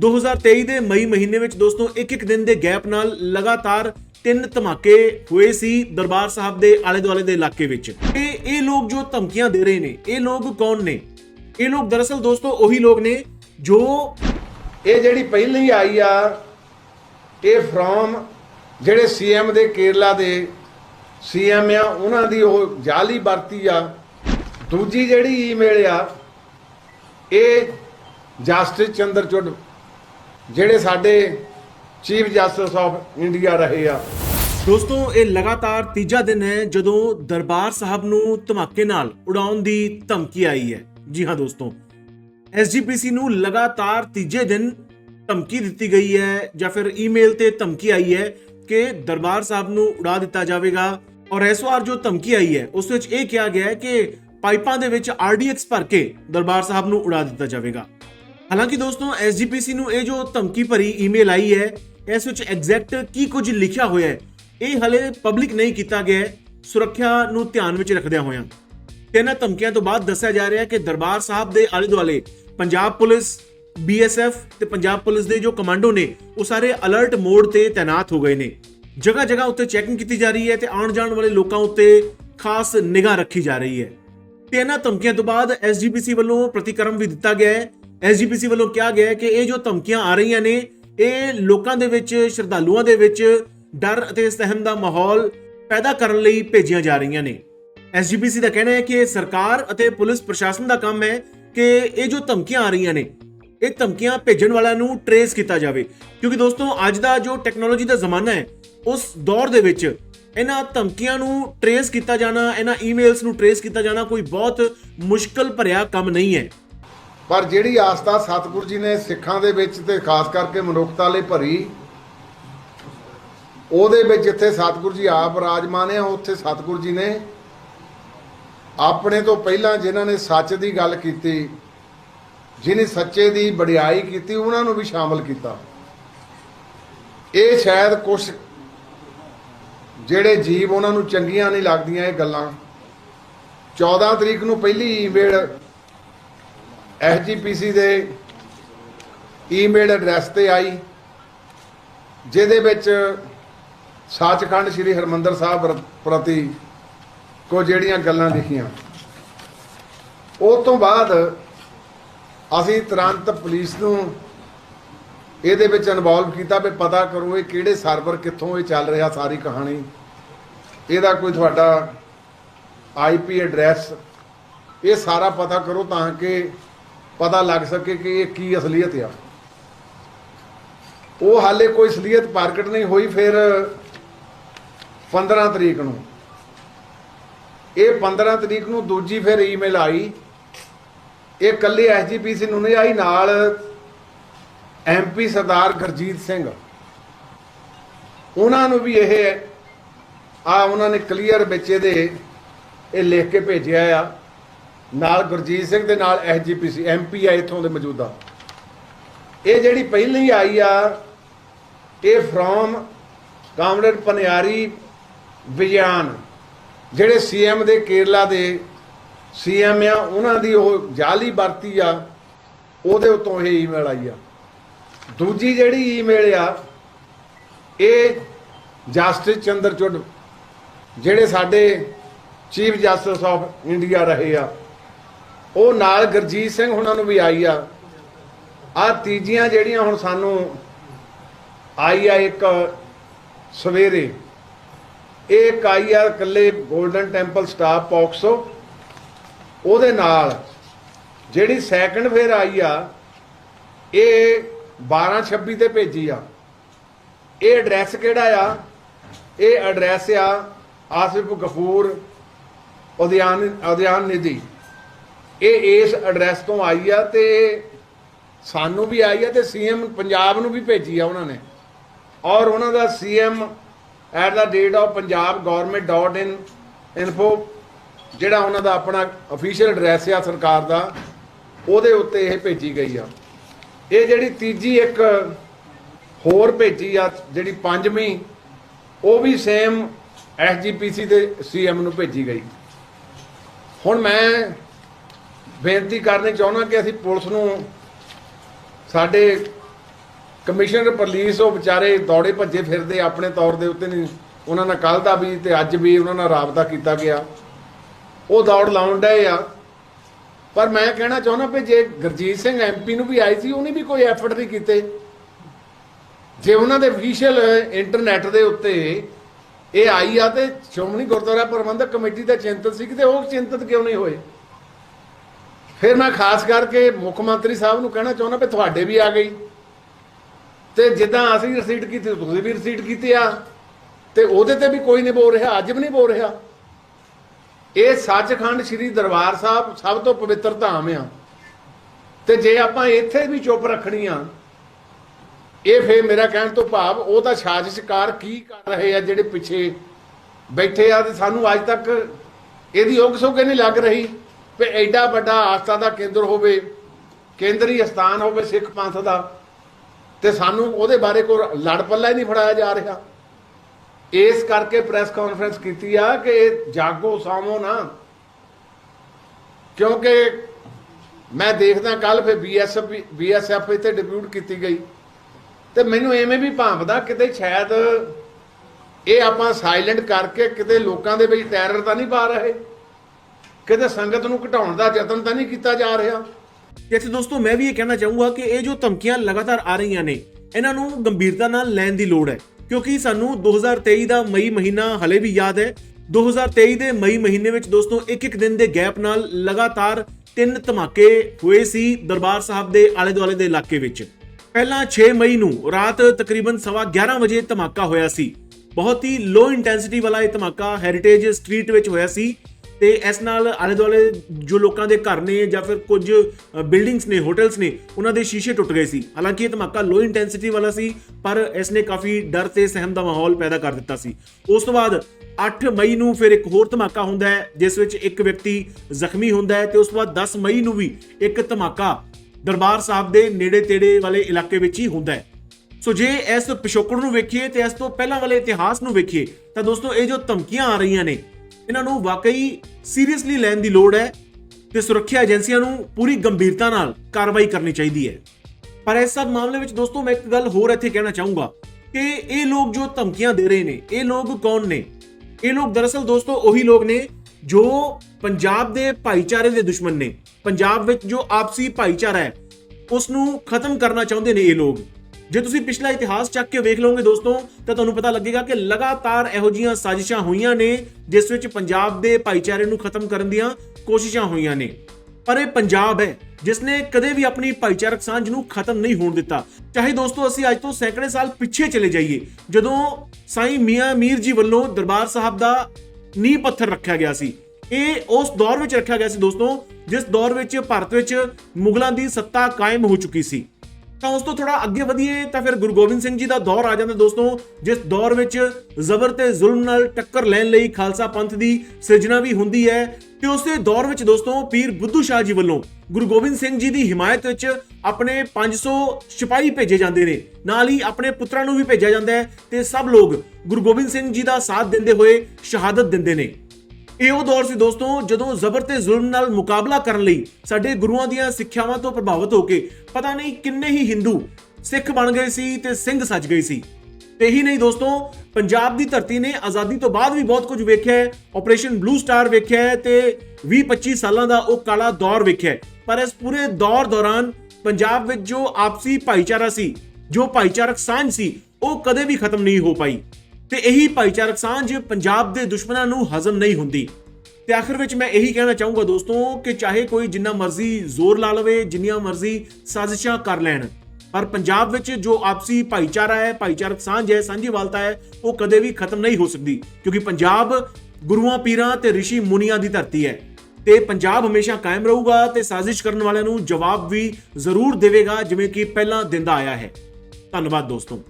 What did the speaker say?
2023 ਦੇ ਮਈ ਮਹੀਨੇ ਵਿੱਚ ਦੋਸਤੋ ਇੱਕ ਇੱਕ ਦਿਨ ਦੇ ਗੈਪ ਨਾਲ ਲਗਾਤਾਰ ਤਿੰਨ ਧਮਾਕੇ ਹੋਏ ਸੀ ਦਰਬਾਰ ਸਾਹਿਬ ਦੇ ਆਲੇ ਦੁਆਲੇ ਦੇ ਇਲਾਕੇ ਵਿੱਚ। ਇਹ ਇਹ ਲੋਕ ਜੋ ਧਮਕੀਆਂ ਦੇ ਰਹੇ ਨੇ, ਇਹ ਲੋਕ ਕੌਣ ਨੇ? ਇਹ ਲੋਕ ਦਰਅਸਲ ਦੋਸਤੋ, ਉਹੀ ਲੋਕ ਨੇ ਜੋ ਇਹ ਜਿਹੜੀ ਪਹਿਲੀ ਆਈ ਆ, ਇਹ ਫਰੋਮ ਜਿਹੜੇ ਸੀਐਮ ਦੇ ਕੇਰਲਾ ਦੇ ਸੀਐਮ ਆ, ਉਹਨਾਂ ਦੀ ਉਹ ਜਾਲੀ ਵਰਤੀ ਆ। ਦੂਜੀ ਜਿਹੜੀ ਈਮੇਲ ਆ, ਇਹ ਜਸਟਿਸ ਚੰਦਰਚੂਡ ਜਿਹੜੇ ਸਾਡੇ ਚੀਫ ਜਸਟਿਸ ਆਫ ਇੰਡੀਆ ਰਹੇ ਆ। ਦੋਸਤੋ, ਇਹ ਲਗਾਤਾਰ ਤੀਜਾ ਦਿਨ ਹੈ ਜਦੋਂ ਦਰਬਾਰ ਸਾਹਿਬ ਨੂੰ ਧਮਾਕੇ ਨਾਲ ਉਡਾਉਣ ਦੀ ਧਮਕੀ ਆਈ ਹੈ। ਜੀ ਹਾਂ ਦੋਸਤੋ ਐਸਜੀਪੀਸੀ ਨੂੰ ਲਗਾਤਾਰ ਤੀਜੇ ਦਿਨ ਧਮਕੀ ਦਿੱਤੀ ਗਈ ਹੈ ਜਾਂ ਫਿਰ ਈਮੇਲ ਤੇ ਧਮਕੀ ਆਈ ਹੈ ਕਿ ਦਰਬਾਰ ਸਾਹਿਬ ਨੂੰ ਉਡਾ ਦਿੱਤਾ ਜਾਵੇਗਾ। ਔਰ ਇਸ ਵਾਰ ਜੋ ਧਮਕੀ ਆਈ ਹੈ, ਉਸ ਵਿੱਚ ਇਹ ਕਿਹਾ ਗਿਆ ਹੈ ਕਿ ਪਾਈਪਾਂ ਦੇ ਵਿੱਚ ਆਰਡੀਐਕਸ ਭਰ ਕੇ ਦਰਬਾਰ ਸਾਹਿਬ ਨੂੰ ਉਡਾ ਦਿੱਤਾ ਜਾਵੇਗਾ। ਹਾਲਾਂਕਿ ਦੋਸਤੋ ਐਸਜੀਪੀਸੀ ਨੂੰ ਇਹ ਜੋ ਧਮਕੀ ਭਰੀ ਈਮੇਲ ਆਈ ਹੈ, ਇਸ ਵਿੱਚ ਐਗਜ਼ੈਕਟ ਕੀ ਕੁਝ ਲਿਖਿਆ ਹੋਇਆ ਹੈ, ਇਹ ਹਲੇ ਪਬਲਿਕ ਨਹੀਂ ਕੀਤਾ ਗਿਆ ਹੈ। ਸੁਰੱਖਿਆ ਨੂੰ ਧਿਆਨ ਵਿੱਚ ਰੱਖਦਿਆਂ ਹੋਇਆਂ। ਤੇ ਇਹਨਾਂ ਧਮਕੀਆਂ ਤੋਂ ਬਾਅਦ ਦੱਸਿਆ ਜਾ ਰਿਹਾ ਹੈ ਕਿ ਦਰਬਾਰ ਸਾਹਿਬ ਦੇ ਆਲੇ ਦੁਆਲੇ ਪੰਜਾਬ ਪੁਲਿਸ ਬੀਐਸਐਫ ਤੇ ਪੰਜਾਬ ਪੁਲਿਸ ਦੇ ਜੋ ਕਮਾਂਡੋ ਨੇ, ਉਹ ਸਾਰੇ ਅਲਰਟ ਮੋਡ ਤੇ ਤਾਇਨਾਤ ਹੋ ਗਏ ਨੇ। ਜਗ੍ਹਾ ਜਗ੍ਹਾ ਉੱਤੇ ਚੈਕਿੰਗ ਕੀਤੀ ਜਾ ਰਹੀ ਹੈ ਤੇ ਆਉਣ ਜਾਣ ਵਾਲੇ ਲੋਕਾਂ ਉੱਤੇ ਖਾਸ ਨਿਗਾਹ ਰੱਖੀ ਜਾ ਰਹੀ ਹੈ। ਤੇ ਇਹਨਾਂ ਧਮਕੀਆਂ ਤੋਂ ਬਾਅਦ ਐਸਜੀਪੀਸੀ ਵੱਲੋਂ ਪ੍ਰਤੀਕਰਮ ਵੀ ਦਿੱਤਾ ਗਿਆ ਹੈ। ਐਸਜੀਪੀਸੀ ਵੱਲੋਂ ਕਿਹਾ ਗਿਆ ਹੈ ਕਿ ਇਹ ਜੋ ਧਮਕੀਆਂ ਆ ਰਹੀਆਂ ਨੇ, ਇਹ ਲੋਕਾਂ ਦੇ ਵਿੱਚ, ਸ਼ਰਧਾਲੂਆਂ ਦੇ ਵਿੱਚ ਡਰ ਅਤੇ ਸਹਿਮ ਦਾ ਮਾਹੌਲ ਪੈਦਾ ਕਰਨ ਲਈ ਭੇਜੀਆਂ ਜਾ ਰਹੀਆਂ ਨੇ। ਐਸਜੀਪੀਸੀ ਦਾ ਕਹਿਣਾ ਹੈ ਕਿ ਸਰਕਾਰ ਅਤੇ ਪੁਲਿਸ ਪ੍ਰਸ਼ਾਸਨ ਦਾ ਕੰਮ ਹੈ ਕਿ ਇਹ ਜੋ ਧਮਕੀਆਂ ਆ ਰਹੀਆਂ ਨੇ, ਇਹ ਧਮਕੀਆਂ ਭੇਜਣ ਵਾਲਿਆਂ ਨੂੰ ਟਰੇਸ ਕੀਤਾ ਜਾਵੇ। ਕਿਉਂਕਿ ਦੋਸਤੋ, ਅੱਜ ਦਾ ਜੋ ਟੈਕਨੋਲੋਜੀ ਦਾ ਜ਼ਮਾਨਾ ਹੈ, ਉਸ ਦੌਰ ਦੇ ਵਿੱਚ ਇਹਨਾਂ ਧਮਕੀਆਂ ਨੂੰ ਟਰੇਸ ਕੀਤਾ ਜਾਣਾ, ਇਹਨਾਂ ਈਮੇਲਸ ਨੂੰ ਟਰੇਸ ਕੀਤਾ ਜਾਣਾ ਕੋਈ ਬਹੁਤ ਮੁਸ਼ਕਲ ਭਰਿਆ ਕੰਮ ਨਹੀਂ ਹੈ। ਪਰ ਜਿਹੜੀ ਆਸਥਾ ਸਤਿਗੁਰੂ ਜੀ ਨੇ ਸਿੱਖਾਂ ਦੇ ਵਿੱਚ ਤੇ ਖਾਸ ਕਰਕੇ ਮਨੁੱਖਤਾ ਲਈ ਭਰੀ, ਉਹਦੇ ਵਿੱਚ ਜਿੱਥੇ ਸਤਿਗੁਰੂ ਜੀ ਆਪ ਰਾਜਮਾਨ ਆ, ਉੱਥੇ ਸਤਿਗੁਰੂ ਜੀ ਨੇ ਆਪਣੇ ਤੋਂ ਪਹਿਲਾਂ ਜਿਨ੍ਹਾਂ ਨੇ ਸੱਚ ਦੀ ਗੱਲ ਕੀਤੀ ਜਿਨੇ ਸੱਚੇ ਦੀ ਵਡਿਆਈ ਕੀਤੀ, ਉਹਨਾਂ ਨੂੰ ਵੀ ਸ਼ਾਮਲ ਕੀਤਾ। ਇਹ ਸ਼ਾਇਦ ਕੁਝ ਜਿਹੜੇ ਜੀਵ ਉਹਨਾਂ ਨੂੰ ਚੰਗੀਆਂ ਨਹੀਂ ਲੱਗਦੀਆਂ ਇਹ ਗੱਲਾਂ। 14 ਤਰੀਕ ਨੂੰ ਪਹਿਲੀ ਈਮੇਲ ਐਸਜੀਪੀਸੀ ਦੇ ਈਮੇਲ ਐਡਰੈਸ ਤੇ ਆਈ, ਜਿਹਦੇ ਵਿੱਚ ਸਾਚਖੰਡ ਸ੍ਰੀ ਹਰਮੰਦਰ ਸਾਹਿਬ ਪ੍ਰਤੀ ਕੋ ਜਿਹੜੀਆਂ ਗੱਲਾਂ ਲਿਖੀਆਂ। ਉਹ ਤੋਂ ਬਾਅਦ ਅਸੀਂ ਤੁਰੰਤ ਪੁਲਿਸ ਨੂੰ ਇਹਦੇ ਵਿੱਚ ਇਨਵੋਲਵ ਕੀਤਾ ਵੀ ਪਤਾ ਕਰੋ ਇਹ ਕਿਹੜੇ ਸਰਵਰ ਕਿੱਥੋਂ ਇਹ ਚੱਲ ਰਿਹਾ ਸਾਰੀ ਕਹਾਣੀ। ਇਹਦਾ ਕੋਈ ਤੁਹਾਡਾ ਆਈਪੀ ਐਡਰੈਸ ਇਹ ਸਾਰਾ ਪਤਾ ਕਰੋ ਤਾਂ ਕਿ ਪਤਾ ਲੱਗ ਸਕੇ ਕਿ ਇਹ ਕੀ ਅਸਲੀਅਤ ਆ। ਉਹ ਹਾਲੇ ਕੋਈ ਅਸਲੀਅਤ ਪ੍ਰਗਟ ਨਹੀਂ ਹੋਈ, ਫਿਰ 15 ਤਰੀਕ ਨੂੰ। ਇਹ 15 ਤਰੀਕ ਨੂੰ ਦੂਜੀ ਫਿਰ ਈਮੇਲ ਆਈ। ਇਹ ਕੱਲੇ ਐਸਜੀਪੀਸੀ ਨੂੰ ਨਹੀਂ ਆਈ, ਨਾਲ ਐਮਪੀ ਸਰਦਾਰ ਗੁਰਜੀਤ ਸਿੰਘ। ਉਹਨਾਂ ਨੂੰ ਵੀ ਇਹ ਆ, ਉਹਨਾਂ ਨੇ ਕਲੀਅਰ ਵਿੱਚ ਇਹਦੇ, ਇਹ ਲਿਖ ਕੇ ਭੇਜਿਆ ਆ। ਨਾਲ ਗੁਰਜੀਤ ਸਿੰਘ ਦੇ ਨਾਲ ਐਸਜੀਪੀਸੀ ਐਮਪੀ ਆ ਇਥੋਂ ਦੇ ਮੌਜੂਦਾ। ਇਹ ਜਿਹੜੀ ਪਹਿਲੀ ਆਈ ਆ, ਇਹ ਫਰੋਮ ਕਾਮਰੇਡ ਪਨਿਆਰੀ ਵਿਜਿਆਨ ਜਿਹੜੇ ਸੀਐਮ ਦੇ ਕੇਰਲਾ ਦੇ ਸੀਐਮ ਆ, ਉਹਨਾਂ ਦੀ ਉਹ ਜਾਲੀ ਵਰਤੀ ਆ, ਉਹਦੇ ਉੱਤੋਂ ਇਹ ਈਮੇਲ ਆਈ ਆ। ਦੂਜੀ ਜਿਹੜੀ ਈਮੇਲ ਆ, ਇਹ ਜਸਟਿਸ ਚੰਦਰਚੂਡ ਜਿਹੜੇ ਸਾਡੇ ਚੀਫ ਜਸਟਿਸ ਆਫ ਇੰਡੀਆ ਰਹੇ ਆ। ਉਹ ਨਾਲ ਗੁਰਜੀਤ ਸਿੰਘ ਉਹਨਾਂ ਨੂੰ ਵੀ ਆਈ ਆ। ਆ ਤੀਜੀਆਂ ਜਿਹੜੀਆਂ ਹੁਣ ਸਾਨੂੰ ਆਈ ਆ ਇੱਕ ਸਵੇਰੇ। ਇਹ ਇੱਕ ਆਈ ਆ ਇਕੱਲੇ 골ਡਨ ਟੈਂਪਲ ਸਟਾਫ ਪੌਕਸੋ। ਉਹਦੇ ਨਾਲ ਜਿਹੜੀ ਸੈਕੰਡ ਫੇਰ ਆਈ ਆ, ਇਹ 1226 ਤੇ ਭੇਜੀ ਆ। ਇਹ ਐਡਰੈਸ ਕਿਹੜਾ ਆ? ਇਹ ਐਡਰੈਸ ਆ ਆਸਿਫ ਗਫੂਰ ਉਦਿਆਨ ਉਦਿਆਨ ਨਿਧੀ। ਇਹ ਇਸ ਐਡਰੈਸ ਤੋਂ ਆਈ ਆ ਤੇ ਸਾਨੂੰ ਵੀ ਆਈ ਆ ਤੇ ਸੀਐਮ ਪੰਜਾਬ ਨੂੰ ਵੀ ਭੇਜੀ ਆ ਉਹਨਾਂ ਨੇ। ਔਰ ਉਹਨਾਂ ਦਾ CM at the rate of Punjab government.in info ਜਿਹੜਾ ਉਹਨਾਂ ਦਾ ਆਪਣਾ ਅਫੀਸ਼ੀਅਲ ਐਡਰੈਸ ਆ ਸਰਕਾਰ ਦਾ, ਉਹਦੇ ਉੱਤੇ ਇਹ ਭੇਜੀ ਗਈ ਆ। ਇਹ ਜਿਹੜੀ ਤੀਜੀ ਇੱਕ ਹੋਰ ਭੇਜੀ ਆ, ਜਿਹੜੀ ਪੰਜਵੀਂ, ਉਹ ਵੀ ਸੇਮ ਐਸਜੀਪੀਸੀ ਦੇ ਸੀਐਮ ਨੂੰ ਭੇਜੀ ਗਈ। ਹੁਣ ਮੈਂ ਬੇਨਤੀ ਕਰਨੀ ਚਾਹੁੰਦਾ ਕਿ ਅਸੀਂ ਪੁਲਿਸ ਨੂੰ ਸਾਡੇ ਕਮਿਸ਼ਨਰ ਪੁਲਿਸ ਉਹ ਵਿਚਾਰੇ ਦੌੜੇ ਭੱਜੇ ਫਿਰਦੇ ਆਪਣੇ ਤੌਰ ਦੇ ਉੱਤੇ ਨਹੀਂ। ਉਹਨਾਂ ਨਾਲ ਕੱਲ ਦਾ ਵੀ ਤੇ ਅੱਜ ਵੀ ਉਹਨਾਂ ਨਾਲ ਰਾਬਤਾ ਕੀਤਾ ਗਿਆ। ਉਹ ਦੌੜ ਲਾਉਣ ਡਏ ਆ। ਪਰ ਮੈਂ ਕਹਿਣਾ ਚਾਹੁੰਦਾ ਵੀ ਜੇ ਗੁਰਜੀਤ ਸਿੰਘ ਐਮਪੀ ਨੂੰ ਵੀ ਆਈ ਸੀ, ਉਹਨੇ ਵੀ ਕੋਈ ਐਫਰਟ ਨਹੀਂ ਕੀਤੇ। ਜੇ ਉਹਨਾਂ ਦੇ ਅਫੀਸ਼ੀਅਲ ਇੰਟਰਨੈਟ ਦੇ ਉੱਤੇ ਇਹ ਆਈ ਆ ਤੇ ਸ਼੍ਰੋਮਣੀ ਗੁਰਦੁਆਰਾ ਪ੍ਰਬੰਧਕ ਕਮੇਟੀ ਦਾ ਚਿੰਤਤ ਸੀ ਕਿ ਉਹ ਚਿੰਤਤ ਕਿਉਂ ਨਹੀਂ ਹੋਏ? ਫਿਰ ਮੈਂ ਖਾਸ ਕਰਕੇ ਮੁੱਖ ਮੰਤਰੀ ਸਾਹਿਬ ਨੂੰ ਕਹਿਣਾ ਚਾਹੁੰਦਾ ਵੀ ਤੁਹਾਡੇ ਵੀ ਆ ਗਈ। ਤੇ ਜਿੱਦਾਂ ਅਸੀਂ ਰਸੀਟ ਕੀਤੀ, ਤੁਸੀਂ ਵੀ ਰਸੀਟ ਕੀਤੀ ਆ। ਤੇ ਉਹਦੇ ਤੇ ਵੀ ਕੋਈ ਨਹੀਂ ਬੋਲ ਰਿਹਾ, ਅੱਜ ਵੀ ਨਹੀਂ ਬੋਲ ਰਿਹਾ। ਇਹ ਸੱਚਖੰਡ ਸ੍ਰੀ ਦਰਬਾਰ ਸਾਹਿਬ ਸਭ ਤੋਂ ਪਵਿੱਤਰ ਧਾਮ ਆ। ਤੇ ਜੇ ਆਪਾਂ ਇੱਥੇ ਵੀ ਚੁੱਪ ਰੱਖਣੀ ਆ, ਇਹ ਫੇਰ ਮੇਰਾ ਕਹਿਣ ਤੋਂ ਭਾਵ ਉਹ ਤਾਂ ਸਾਜ਼ਿਸ਼ਕਾਰ ਕੀ ਕਰ ਰਹੇ ਆ ਜਿਹੜੇ ਪਿੱਛੇ ਬੈਠੇ ਆ ਤੇ ਸਾਨੂੰ ਅੱਜ ਤੱਕ ਇਹਦੀ ਉਗ ਸੁਗੇ ਨਹੀਂ ਲੱਗ ਰਹੀ। ਵੀ ਐਡਾ ਵੱਡਾ ਆਸਥਾ ਦਾ ਕੇਂਦਰ ਹੋਵੇ, ਕੇਂਦਰੀ ਸਥਾਨ ਹੋਵੇ ਸਿੱਖ ਪੰਥ ਦਾ, ਤੇ ਸਾਨੂੰ ਉਹਦੇ ਬਾਰੇ ਕੋਈ ਲੜ ਪੱਲਾ ਹੀ ਨਹੀਂ ਫੜਾਇਆ ਜਾ ਰਿਹਾ। ਇਸ ਕਰਕੇ ਪ੍ਰੈਸ ਕਾਨਫਰੰਸ ਕੀਤੀ ਆ ਕਿ ਇਹ ਜਾਗੋ ਸਾਮੋ ਨਾ। ਕਿਉਂਕਿ ਮੈਂ ਦੇਖਦਾ ਕੱਲ ਫਿਰ ਬੀਐਸਐਫ ਬੀਐਸਐਫ ਇੱਥੇ ਡਿਪਿਊਟ ਕੀਤੀ ਗਈ। ਤੇ ਮੈਨੂੰ ਐਵੇਂ ਵੀ ਭਾਂਪਦਾ ਕਿਤੇ ਸ਼ਾਇਦ ਇਹ ਆਪਾਂ ਸਾਇਲੈਂਟ ਕਰਕੇ ਕਿਤੇ ਲੋਕਾਂ ਦੇ ਵਿੱਚ ਟੈਰਰ ਤਾਂ ਨਹੀਂ ਪਾ ਰਹੇ। ਕਿਤੇ ਸੰਗਤ ਨੂੰ ਘਟਾਉਣ ਦਾ ਯਤਨ ਤਾਂ ਨਹੀਂ ਕੀਤਾ ਜਾ ਰਿਹਾ। ਇੱਥੇ ਦੋਸਤੋ, ਮੈਂ ਵੀ ਇਹ ਕਹਿਣਾ ਚਾਹੂੰਗਾ ਕਿ ਇਹ ਜੋ ਧਮਕੀਆਂ ਲਗਾਤਾਰ ਆ ਰਹੀਆਂ ਨੇ, ਇਹਨਾਂ ਨੂੰ ਗੰਭੀਰਤਾ ਨਾਲ ਲੈਣ ਦੀ ਲੋੜ ਹੈ। ਕਿਉਂਕਿ ਸਾਨੂੰ 2023 ਦਾ ਮਈ ਮਹੀਨਾ ਹਲੇ ਵੀ ਯਾਦ ਹੈ। 2023 ਦੇ ਮਈ ਮਹੀਨੇ ਵਿੱਚ ਦੋਸਤੋ ਇੱਕ ਇੱਕ ਦਿਨ ਦੇ ਗੈਪ ਨਾਲ ਲਗਾਤਾਰ ਤਿੰਨ ਧਮਾਕੇ ਹੋਏ ਸੀ ਦਰਬਾਰ ਸਾਹਿਬ ਦੇ ਆਲੇ ਦੁਆਲੇ ਦੇ ਇਲਾਕੇ ਵਿੱਚ। ਪਹਿਲਾਂ 6 ਮਈ ਨੂੰ ਰਾਤ ਤਕਰੀਬਨ ਸਵਾ 11 ਵਜੇ ਧਮਾਕਾ ਹੋਇਆ ਸੀ। ਬਹੁਤ ਹੀ ਲੋ ਇੰਟੈਂਸਿਟੀ ਵਾਲਾ ਇਹ ਧਮਾਕਾ ਹੈਰੀਟੇਜ ਸਟਰੀਟ ਵਿੱਚ ਹੋਇਆ ਸੀ। ਤੇ ਇਸ ਨਾਲ ਆਲੇ ਦੁਆਲੇ ਜੋ ਲੋਕਾਂ ਦੇ ਘਰ ਨੇ ਜਾਂ ਫਿਰ ਕੁਝ ਬਿਲਡਿੰਗਸ ਨੇ, ਹੋਟਲਸ ਨੇ, ਉਹਨਾਂ ਦੇ ਸ਼ੀਸ਼ੇ ਟੁੱਟ ਗਏ ਸੀ। ਹਾਲਾਂਕਿ ਇਹ ਧਮਾਕਾ ਲੋ ਇੰਟੈਂਸਿਟੀ ਵਾਲਾ ਸੀ, ਪਰ ਇਸ ਨੇ ਕਾਫੀ ਡਰ ਤੇ ਸਹਿਮ ਦਾ ਮਾਹੌਲ ਪੈਦਾ ਕਰ ਦਿੱਤਾ ਸੀ। ਉਸ ਤੋਂ ਬਾਅਦ 8 ਮਈ ਨੂੰ ਫਿਰ ਇੱਕ ਹੋਰ ਧਮਾਕਾ ਹੁੰਦਾ ਹੈ, ਜਿਸ ਵਿੱਚ ਇੱਕ ਵਿਅਕਤੀ ਜ਼ਖਮੀ ਹੁੰਦਾ ਹੈ ਤੇ ਉਸ ਤੋਂ ਬਾਅਦ 10 ਮਈ ਨੂੰ ਵੀ ਇੱਕ ਧਮਾਕਾ ਦਰਬਾਰ ਸਾਹਿਬ ਦੇ ਨੇੜੇ ਤੇੜੇ ਵਾਲੇ ਇਲਾਕੇ ਵਿੱਚ ਹੀ ਹੁੰਦਾ ਹੈ। ਸੋ ਜੇ ਇਸ ਪਿਛੋਕੜ ਨੂੰ ਵੇਖੀਏ ਤੇ ਇਸ ਤੋਂ ਪਹਿਲਾਂ ਵਾਲੇ ਇਤਿਹਾਸ ਨੂੰ ਵੇਖੀਏ, ਤਾਂ ਦੋਸਤੋ ਇਹ ਜੋ ਧਮਕੀਆਂ ਆ ਰਹੀਆਂ ਨੇ ਇਹਨਾਂ ਨੂੰ ਵਾਕਈ ਸੀਰੀਅਸਲੀ ਲੈਣ ਦੀ ਲੋੜ ਹੈ ਤੇ ਸੁਰੱਖਿਆ ਏਜੰਸੀਆਂ ਨੂੰ ਪੂਰੀ ਗੰਭੀਰਤਾ ਨਾਲ ਕਾਰਵਾਈ ਕਰਨੀ ਚਾਹੀਦੀ ਹੈ। ਪਰ ਇਸ ਸਭ ਮਾਮਲੇ ਵਿੱਚ ਦੋਸਤੋ, ਮੈਂ ਇੱਕ ਗੱਲ ਹੋਰ ਇੱਥੇ ਕਹਿਣਾ ਚਾਹੂੰਗਾ ਕਿ ਇਹ ਲੋਕ ਜੋ ਧਮਕੀਆਂ ਦੇ ਰਹੇ ਨੇ, ਇਹ ਲੋਕ ਕੌਣ ਨੇ? ਇਹ ਲੋਕ ਦਰਅਸਲ ਦੋਸਤੋ ਉਹੀ ਲੋਕ ਨੇ ਜੋ ਪੰਜਾਬ ਦੇ ਭਾਈਚਾਰੇ ਦੇ ਦੁਸ਼ਮਣ ਨੇ। ਪੰਜਾਬ ਵਿੱਚ ਜੋ ਆਪਸੀ ਭਾਈਚਾਰਾ ਹੈ ਉਸ ਨੂੰ ਖਤਮ ਕਰਨਾ ਚਾਹੁੰਦੇ ਨੇ ਇਹ ਲੋਕ। ਜੇ ਤੁਸੀਂ ਪਿਛਲਾ ਇਤਿਹਾਸ ਚੱਕ ਕੇ ਵੇਖ ਲਓਗੇ ਦੋਸਤੋ, ਤਾਂ ਤੁਹਾਨੂੰ ਪਤਾ ਲੱਗੇਗਾ ਕਿ ਲਗਾਤਾਰ ਇਹੋ ਜੀਆਂ ਸਾਜ਼ਿਸ਼ਾਂ ਹੋਈਆਂ ਨੇ, ਜਿਸ ਵਿੱਚ ਪੰਜਾਬ ਦੇ ਭਾਈਚਾਰੇ ਨੂੰ ਖਤਮ ਕਰਨ ਦੀਆਂ ਕੋਸ਼ਿਸ਼ਾਂ ਹੋਈਆਂ ਨੇ। ਪਰ ਇਹ ਪੰਜਾਬ ਹੈ ਜਿਸ ਨੇ ਕਦੇ ਵੀ ਆਪਣੀ ਭਾਈਚਾਰਕ ਸਾਂਝ ਨੂੰ ਖਤਮ ਨਹੀਂ ਹੋਣ ਦਿੱਤਾ। ਚਾਹੇ ਦੋਸਤੋ, ਅਸੀਂ ਅੱਜ ਤੋਂ ਸੈਂਕੜੇ ਸਾਲ ਪਿੱਛੇ ਚਲੇ ਜਾਈਏ, ਜਦੋਂ ਸਾਈਂ ਮੀਆਂ ਮੀਰ ਜੀ ਵੱਲੋਂ ਦਰਬਾਰ ਸਾਹਿਬ ਦਾ ਨੀਂਹ ਪੱਥਰ ਰੱਖਿਆ ਗਿਆ ਸੀ। ਇਹ ਉਸ ਦੌਰ ਵਿੱਚ ਰੱਖਿਆ ਗਿਆ ਸੀ ਦੋਸਤੋ, ਜਿਸ ਦੌਰ ਵਿੱਚ ਭਾਰਤ ਵਿੱਚ ਮੁਗਲਾਂ ਦੀ ਸੱਤਾ ਕਾਇਮ ਹੋ ਚੁੱਕੀ ਸੀ। ਤਾਂ ਉਸ ਤੋਂ ਥੋੜਾ ਅੱਗੇ ਵਧੀਏ ਤਾਂ ਫਿਰ ਗੁਰੂ ਗੋਬਿੰਦ ਸਿੰਘ ਜੀ ਦਾ ਦੌਰ ਆ ਜਾਂਦਾ ਦੋਸਤੋ, ਜਿਸ ਦੌਰ ਵਿੱਚ ਜ਼ਬਰ ਤੇ ਜ਼ੁਲਮ ਨਾਲ ਟੱਕਰ ਲੈਣ ਲਈ ਖਾਲਸਾ ਪੰਥ ਦੀ ਸਿਰਜਣਾ ਵੀ ਹੁੰਦੀ ਹੈ ਤੇ ਉਸੇ ਦੌਰ ਵਿੱਚ ਦੋਸਤੋ ਪੀਰ ਬੁੱਧੂ ਸ਼ਾਹ ਜੀ ਵੱਲੋਂ ਗੁਰੂ ਗੋਬਿੰਦ ਸਿੰਘ ਜੀ ਦੀ ਹਿਮਾਇਤ ਵਿੱਚ ਆਪਣੇ 500 ਸਿਪਾਹੀ ਭੇਜੇ ਜਾਂਦੇ ਨੇ, ਨਾਲ ਹੀ ਆਪਣੇ ਪੁੱਤਰਾਂ ਨੂੰ ਵੀ ਭੇਜਿਆ ਜਾਂਦਾ ਹੈ ਤੇ ਸਭ ਲੋਕ ਗੁਰੂ ਗੋਬਿੰਦ ਸਿੰਘ ਜੀ ਦਾ ਸਾਥ ਦਿੰਦੇ ਹੋਏ ਸ਼ਹਾਦਤ ਦਿੰਦੇ ਨੇ। ਇਹ ਉਹ ਦੌਰ ਸੀ ਦੋਸਤੋ, ਜਦੋਂ ਜ਼ਬਰ ਤੇ ਜ਼ੁਲਮ ਨਾਲ ਮੁਕਾਬਲਾ ਕਰਨ ਲਈ ਸਾਡੇ ਗੁਰੂਆਂ ਦੀਆਂ ਸਿੱਖਿਆਵਾਂ ਤੋਂ ਪ੍ਰਭਾਵਿਤ ਹੋ ਕੇ ਪਤਾ ਨਹੀਂ ਕਿੰਨੇ ਹੀ ਹਿੰਦੂ ਸਿੱਖ ਬਣ ਗਏ ਸੀ ਤੇ ਸਿੰਘ ਸੱਜ ਗਏ ਸੀ। ਤੇ ਹੀ ਨਹੀਂ ਦੋਸਤੋ, ਪੰਜਾਬ ਦੀ ਧਰਤੀ ਨੇ ਆਜ਼ਾਦੀ ਤੋਂ ਬਾਅਦ ਵੀ ਬਹੁਤ ਕੁਝ ਵੇਖਿਆ ਹੈ। ਆਪਰੇਸ਼ਨ ਬਲੂ ਸਟਾਰ ਵੇਖਿਆ ਹੈ ਤੇ 20-25 ਸਾਲਾਂ ਦਾ ਉਹ ਕਾਲਾ ਦੌਰ ਵੇਖਿਆ ਪਰ ਇਸ ਪੂਰੇ ਦੌਰ ਦੌਰਾਨ ਪੰਜਾਬ ਵਿੱਚ ਜੋ ਆਪਸੀ ਭਾਈਚਾਰਾ ਸੀ, ਜੋ ਭਾਈਚਾਰਕ ਸਾਂਝ ਸੀ, ਉਹ ਕਦੇ ਵੀ ਖਤਮ ਨਹੀਂ ਹੋ ਪਾਈ। ਤੇ ਇਹੀ ਭਾਈਚਾਰਕ ਸਾਂਝ ਪੰਜਾਬ ਦੇ ਦੁਸ਼ਮਣਾਂ ਨੂੰ ਹਜ਼ਮ ਨਹੀਂ ਹੁੰਦੀ। ਤੇ ਆਖਿਰ ਵਿੱਚ ਮੈਂ ਇਹੀ ਕਹਿਣਾ ਚਾਹੂੰਗਾ ਦੋਸਤੋ ਕਿ ਚਾਹੇ ਕੋਈ ਜਿੰਨਾ ਮਰਜ਼ੀ ਜ਼ੋਰ ਲਾ ਲਵੇ, ਜਿੰਨੀਆਂ ਮਰਜ਼ੀ ਸਾਜ਼ਿਸ਼ਾਂ ਕਰ ਲੈਣ, ਪਰ ਪੰਜਾਬ ਵਿੱਚ ਜੋ ਆਪਸੀ ਭਾਈਚਾਰਾ ਹੈ, ਭਾਈਚਾਰਕ ਸਾਂਝ ਹੈ, ਸਾਂਝੀਵਾਲਤਾ ਹੈ, ਉਹ ਕਦੇ ਵੀ ਖਤਮ ਨਹੀਂ ਹੋ ਸਕਦੀ, ਕਿਉਂਕਿ ਪੰਜਾਬ ਗੁਰੂਆਂ, ਪੀਰਾਂ ਤੇ ਰਿਸ਼ੀ ਮੁਨੀਆਂ ਦੀ ਧਰਤੀ ਹੈ। ਤੇ ਪੰਜਾਬ ਹਮੇਸ਼ਾ ਕਾਇਮ ਰਹੂਗਾ ਤੇ ਸਾਜ਼ਿਸ਼ ਕਰਨ ਵਾਲਿਆਂ ਨੂੰ ਜਵਾਬ ਵੀ ਜ਼ਰੂਰ ਦੇਵੇਗਾ, ਜਿਵੇਂ ਕਿ ਪਹਿਲਾਂ ਦਿੰਦਾ ਆਇਆ ਹੈ। ਧੰਨਵਾਦ ਦੋਸਤੋ।